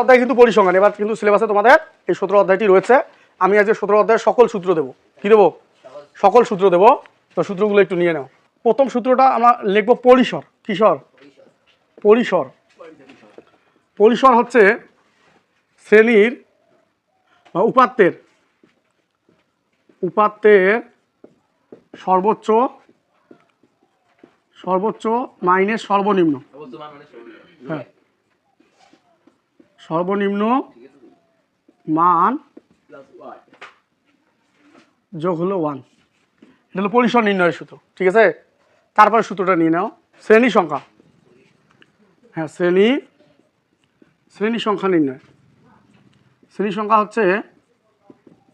অধ্যায় কিন্তু পরিসংখ্যান এবার কিন্তু সিলেবাসে তোমাদের এই সতেরো অধ্যায়টি রয়েছে। আমি আজকে সতেরো অধ্যায়ের সকল সূত্র দেবো। কি দেবো? সকল সূত্র দেবো। তো সূত্রগুলো একটু নিয়ে নাও। প্রথম সূত্রটা আমরা লিখব পরিসর। কিসর? পরিসর। পরিসর হচ্ছে শ্রেণির বা উপাত্তের উপাত্তের সর্বোচ্চ সর্বোচ্চ মাইনের সর্বনিম্ন। হ্যাঁ। সর্বনিম্ন মান যোগ হলো ওয়ান এটা হলো পরিসর নির্ণয়ের সূত্র, ঠিক আছে? তারপরে সূত্রটা নিয়ে নাও। শ্রেণি সংখ্যা। হ্যাঁ শ্রেণি শ্রেণি সংখ্যা নির্ণয়। শ্রেণি সংখ্যা হচ্ছে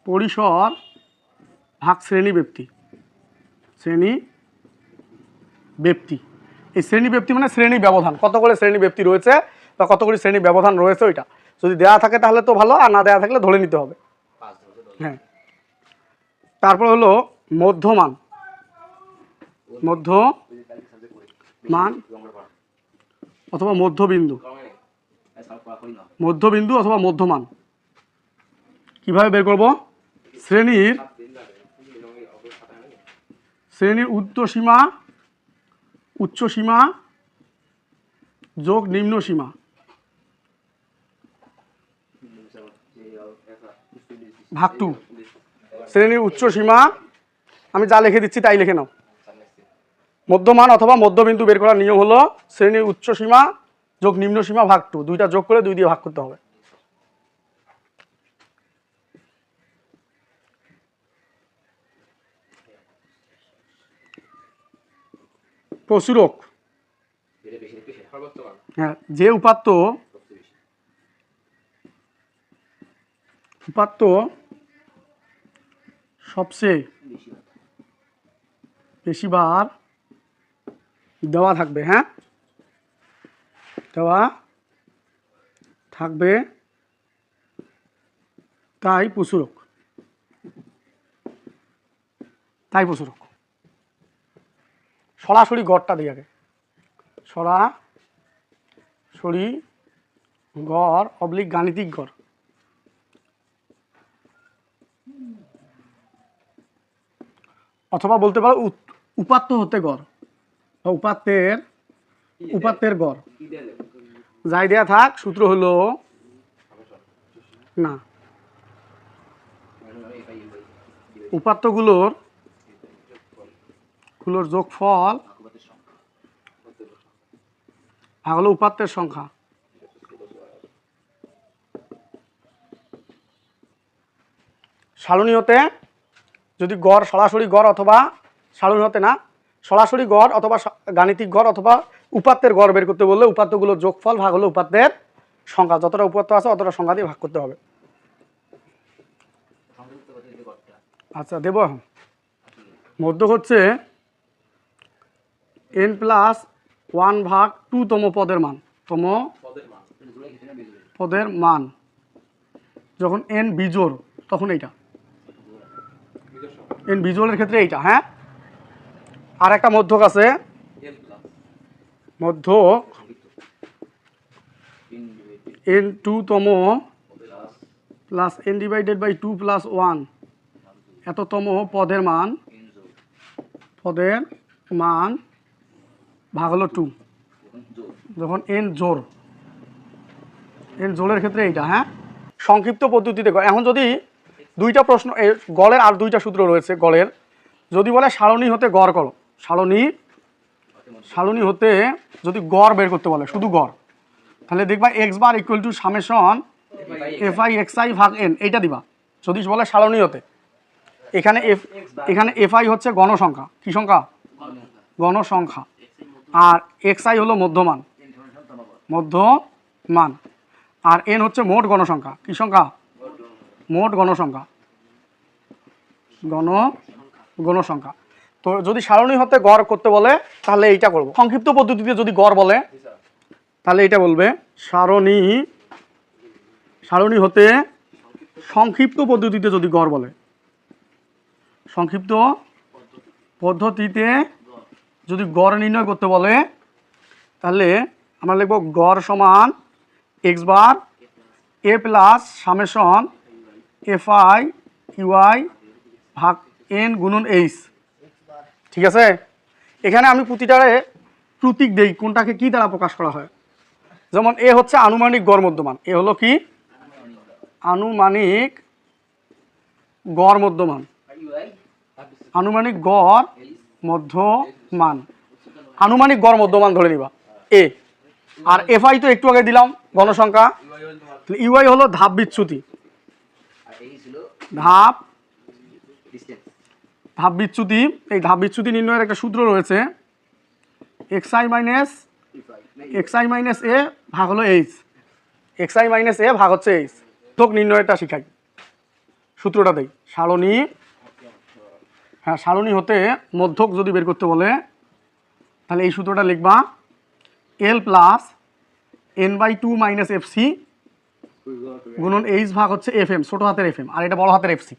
পরিসর ভাগ শ্রেণি ব্যক্তি। শ্রেণি ব্যক্তি। এই শ্রেণি ব্যক্তি মানে শ্রেণি ব্যবধান। কত করে শ্রেণি ব্যক্তি রয়েছে? বা কতগুলি শ্রেণি ব্যবধান রয়েছে ওইটা? যদি দেওয়া থাকে তাহলে তো ভালো আর না দেয়া থাকলে ধরে নিতে হবে। হ্যাঁ। তারপর হলো মধ্যমান। মধ্য মান অথবা মধ্যবিন্দু। মধ্যবিন্দু অথবা মধ্যমান। কীভাবে বের করব? শ্রেণির শ্রেণির উচ্চ সীমা উচ্চ সীমা যোগ নিম্ন সীমা। ভাগ টু শ্রেণির উচ্চ সীমা, আমি যা লিখে দিচ্ছি তাই লিখে নাও। মধ্যমান অথবা মধ্যবিন্দু বের করার নিয়ম হলো শ্রেণির উচ্চ সীমা যোগ নিম্ন সীমা ভাগ টু দুইটা যোগ করে দুই দিয়ে ভাগ করতে হবে। প্রচুরক হ্যাঁ যে উপাত্ত উপাত্ত সবচেয়ে বেশিবার দেওয়া থাকবে হ্যাঁ? দেওয়া থাকবে তাই প্রচুরক তাই প্রচুরক সরাসরি গড়টা দিই আগে। সরাসরি গড়, অবলিক গাণিতিক গড়। অথবা বলতে পারো উপাত্ত হতে গড় বা উপাত্তের উপাত্তের গড়। যাই দেয়া থাক সূত্র হলো না। উপাত্তগুলোর গুলোর যোগফল ভাগ হলো উপাত্তের সংখ্যা। হতে যদি গড় সরাসরি গড় অথবা সারণী হতে না, সরাসরি গড় অথবা গাণিতিক গড় অথবা উপাত্তের গড় বের করতে বললে উপাত্তগুলোর যোগফল ভাগ হলো উপাত্তের সংখ্যা। যতটা উপাত্ত আছে অতটা সংখ্যা দিয়ে ভাগ করতে হবে। আচ্ছা দেব মধ্য হচ্ছে এন প্লাস ওয়ান ভাগ টু তম পদের মান। তম পদের মান। যখন এন বিজোড়, তখন এইটা। এন বিজোড়ের ক্ষেত্রে এইটা হ্যাঁ? আর একটা মধ্যক আছে। মধ্যক এন টু তম plus N divided by two plus one এততম পদের মান পদের মান ভাগ হলো টু যখন এন জোর এন জোরের ক্ষেত্রে এইটা হ্যাঁ? সংক্ষিপ্ত পদ্ধতিতে গড়। এখন যদি দুইটা প্রশ্ন এ, গড়ের আর দুইটা সূত্র রয়েছে গলের। যদি বলে সারণী হতে গড় করো সারণী সারণী হতে যদি গড় বের করতে বলে শুধু গড় তাহলে দেখবা X bar equal to summation F I X I ভাগ এন এইটা দিবা। যদি বলে সারণী হতে এখানে এফ এখানে এফ আই হচ্ছে গণসংখ্যা। কী সংখ্যা? গণসংখ্যা। আর এক্স আই হলো মধ্যমান। মধ্যমান। আর এন হচ্ছে মোট গণসংখ্যা। কী সংখ্যা? মোট গণসংখ্যা। গণ, গণসংখ্যা। তো যদি সারণী হতে গড় করতে বলে, তাহলে এইটা করব। সংক্ষিপ্ত পদ্ধতিতে যদি গড় বলে, তাহলে এটা বলবে, সারণী সারণী হতে সংক্ষিপ্ত পদ্ধতিতে যদি গড় বলে, সংক্ষিপ্ত পদ্ধতিতে যদি গড় নির্ণয় করতে বলে, তাহলে আমরা লিখব গড় সমান x bar a plus summation f i u i ভাগ এন গুণন এইচ ঠিক আছে? এখানে আমি প্রতিটারে প্রতীক দেই, কোনটাকে কি দ্বারা প্রকাশ করা হয়? যেমন এ হচ্ছে আনুমানিক গড় মধ্যমান। এ হলো কি? আনুমানিক গড় মধ্যমান। আনুমানিক গড় মধ্যমান। আনুমানিক গড় মধ্যমান ধরে নিবা। এ আর এফআই তো একটু আগে দিলাম গণসংখ্যা। ইউআই হলো ধাপ বিচ্যুতি। ধাপ ধাপ বিচ্যুতি এই ধাপ বিচ্যুতি নির্ণয়ের একটা সূত্র রয়েছে। X i minus x i minus a ভাগ হলো h x i minus a ভাগ হচ্ছে এইচ তোক নির্ণয়টা শিখাই। সূত্রটা দেই। সারণী হ্যাঁ সারণী হতে মধ্যক যদি বের করতে বলে তাহলে এই সূত্রটা লিখবা। L plus n by two minus f c গুণন এইচ ভাগ হচ্ছে এফ এম ছোটো হাতের এফ এম আর এটা বড় হাতের এফ সি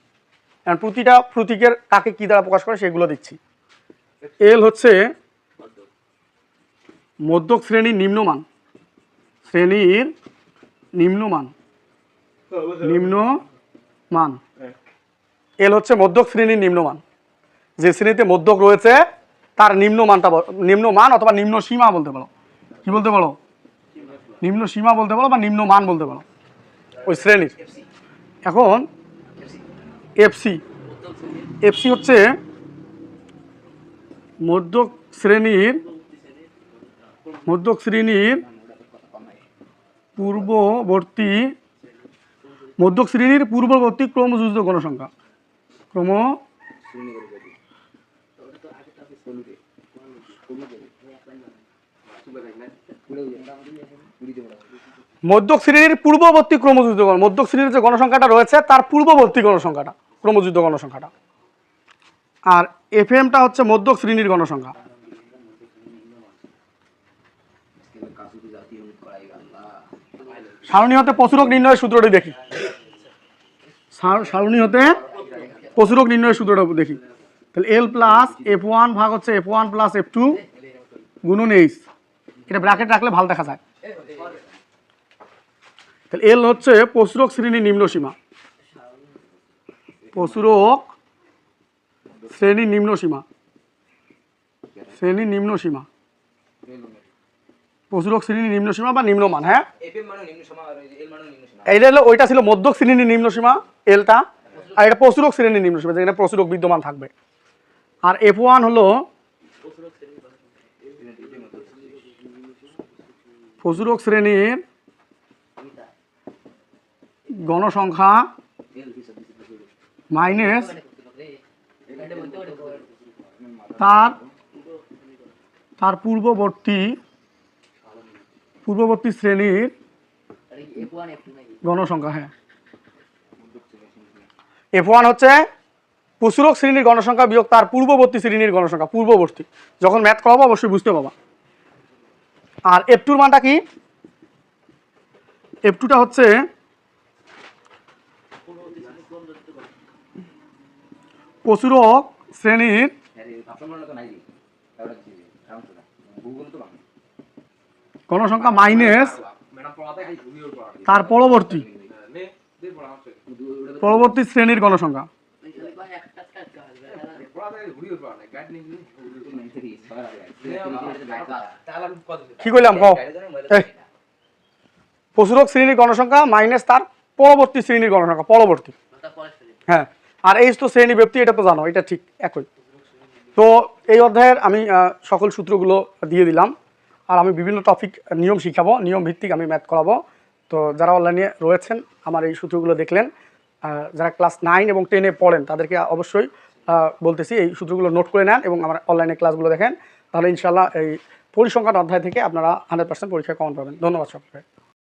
এখন প্রতিটা প্রতীকের কাকে কী দ্বারা প্রকাশ করে সেগুলো দিচ্ছি এল হচ্ছে মধ্যক শ্রেণির নিম্নমান। শ্রেণির নিম্নমান। নিম্নমান। এল হচ্ছে মধ্যক শ্রেণির নিম্নমান। যে শ্রেণীতে মধ্যক রয়েছে, তার নিম্নমানটা নিম্নমান অথবা নিম্ন সীমা বলতে পারো। কি বলতে পারো? নিম্ন সীমা বলতে পারো বা নিম্নমান বলতে পারো। ওই শ্রেণির। এখন এফসি এফসি হচ্ছে মধ্যক শ্রেণির মধ্যক শ্রেণির পূর্ববর্তী, মধ্যক শ্রেণির পূর্ববর্তী ক্রমযুক্ত গণসংখ্যা। ক্রম মধ্যক শ্রেণির পূর্ববর্তী ক্রমযুক্ত গণ মধ্যক শ্রেণির যে গণসংখ্যাটা রয়েছে, তার পূর্ববর্তী গণসংখ্যাটা, ক্রমযুদ্ধ গণসংখ্যাটা। আর এফ এমটা হচ্ছে মধ্যক শ্রেণির গণসংখ্যা। সারণী হতে প্রচুরক নির্ণয়ের সূত্রটি দেখি। সার- সারণী হতে প্রচুরক নির্ণয়ের সূত্রটা দেখি। তাহলে এল প্লাস এফ ওয়ান ভাগ হচ্ছে f one plus f two গুণন এইচ এটা ব্র্যাকেট রাখলে ভালো দেখা যায়। তাহলে এল হচ্ছে প্রচুরক শ্রেণির নিম্ন সীমা। প্রচুরক শ্রেণির নিম্ন সীমা। শ্রেণির নিম্ন সীমা। প্রচুরক শ্রেণির নিম্ন সীমা বা নিম্নমান হ্যাঁ? মানে নিম্ন মানে সীমা। এইটা হলো ওইটা ছিল মধ্যক শ্রেণির নিম্ন সীমা এলটা। আর এটা প্রচুরক শ্রেণির নিম্ন সীমা যেখানে প্রচুরক বিদ্যমান থাকবে। আর এফ ওয়ান হলো প্রচুরক শ্রেণির গণসংখ্যা মাইনাস তার তার পূর্ববর্তী পূর্ববর্তী শ্রেণির গণসংখ্যা হ্যাঁ। এফ ওয়ান হচ্ছে প্রচুরক শ্রেণির গণসংখ্যা বিয়োগ তার পূর্ববর্তী শ্রেণির গণসংখ্যা, পূর্ববর্তী। যখন ম্যাথ করাবো, অবশ্যই বুঝতে পাবা। আর এফ টুর মানটা কি? এফ টুটা হচ্ছে প্রচুরক শ্রেণির আরে আপনার মনে তো নাই জি এটা কি কারণ তো গুগল তো বাংলা গণসংখ্যা মাইনাস তার পরবর্তী। পরবর্তী শ্রেণির গণসংখ্যা কি করলাম কও? প্রচুরক শ্রেণির গণসংখ্যা মাইনাস তার পরবর্তী শ্রেণির গণসংখ্যা, পরবর্তী। হ্যাঁ। আর এই তো শ্রেণি ব্যক্তি, এটা তো জানো, এটা ঠিক একই। তো এই অধ্যায়ের আমি সকল সূত্রগুলো দিয়ে দিলাম। আর আমি বিভিন্ন টপিক নিয়ম শিখাবো, নিয়ম ভিত্তিক আমি ম্যাথ করাবো। তো যারা অনলাইনে রয়েছেন, আমার এই সূত্রগুলো দেখলেন যারা ক্লাস নাইন এবং টেনে পড়েন, তাদেরকে অবশ্যই বলতেছি, এই সূত্রগুলো নোট করে নেন এবং আমার অনলাইনে ক্লাসগুলো দেখেন। তাহলে ইনশাল্লাহ এই পরিসংখ্যান অধ্যায় থেকে আপনারা হান্ড্রেড পার্সেন্ট পরীক্ষায় কমন পাবেন। ধন্যবাদ সকলকে।